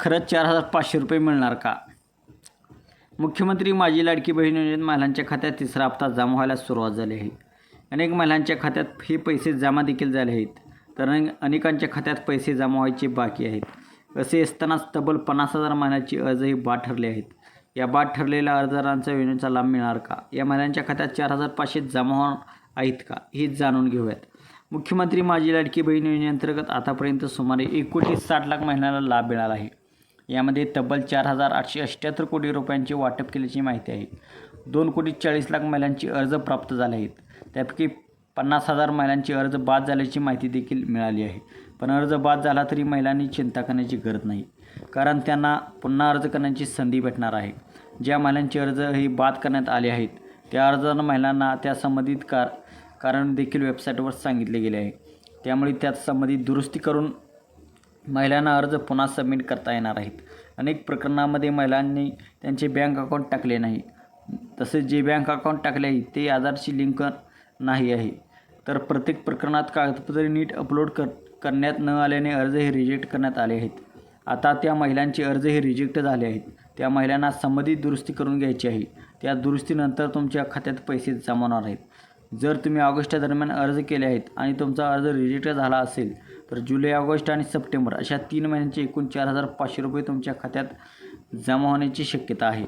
खरंच चार हजार पाचशे रुपये मिळणार का? मुख्यमंत्री माझी लाडकी बहीण योजनेत महिलांच्या खात्यात तिसरा हप्ता जमा व्हायला सुरुवात झाली आहे. अनेक महिलांच्या खात्यात हे पैसे जमा देखील झाले आहेत तर अनेक अनेकांच्या खात्यात पैसे जमा व्हायचे बाकी आहेत. असे असतानाच तब्बल पन्नास हजार महिन्याची अर्जही बाद ठरले आहेत. या बाद ठरलेल्या अर्जदारांचा योजनेचा लाभ मिळणार का? या महिलांच्या खात्यात चार हजार पाचशे जमा होणार आहेत का? हेच जाणून घेऊयात. मुख्यमंत्री माझी लाडकी बहीण योजनेअंतर्गत आतापर्यंत सुमारे एक कोटी साठ लाख महिलांना लाभ मिळाला आहे. यामध्ये तब्बल चार हजार आठशे अठ्ठ्याहत्तर कोटी रुपयांचे वाटप केल्याची माहिती आहे. दोन कोटी चाळीस लाख महिलांची अर्ज प्राप्त झाले आहेत. त्यापैकी पन्नास हजार महिलांची अर्ज बाद झाल्याची माहिती देखील मिळाली आहे. पण अर्ज बाद झाला तरी महिलांनी चिंता करण्याची गरज नाही कारण त्यांना पुन्हा अर्ज करण्याची संधी भेटणार आहे. ज्या महिलांचे अर्ज हे बाद करण्यात आले आहेत त्या अर्जानं महिलांना त्या संबंधित कार कारण देखील वेबसाईटवर सांगितले गेले आहे. त्यामुळे त्यात संबंधित दुरुस्ती करून महिलांना अर्ज पुन्हा सबमिट करता येणार आहेत. अनेक प्रकरणामध्ये महिलांनी त्यांचे बँक अकाउंट टाकले नाही. तसेच जे बँक अकाउंट टाकले आहे ते आधारशी लिंक नाही आहे. तर प्रत्येक प्रकरणात कागदपत्रे नीट अपलोड कर करण्यात न आल्याने अर्ज हे रिजेक्ट करण्यात आले आहेत. आता त्या महिलांचे अर्ज हे रिजेक्ट झाले आहेत. त्या महिलांना संबंधित दुरुस्ती करून घ्यायची आहे. त्या दुरुस्तीनंतर तुमच्या खात्यात पैसे जमा होणार आहेत. जर तुम्ही ऑगस्टच्या दरम्यान अर्ज केले आहेत आणि तुमचा अर्ज रिजेक्ट झाला असेल तर जुलै ऑगस्ट आणि सप्टेंबर अशा तीन महिन्यांचे एकूण चार हजार पाचशे रुपये तुमच्या खात्यात जमा होण्याची शक्यता आहे.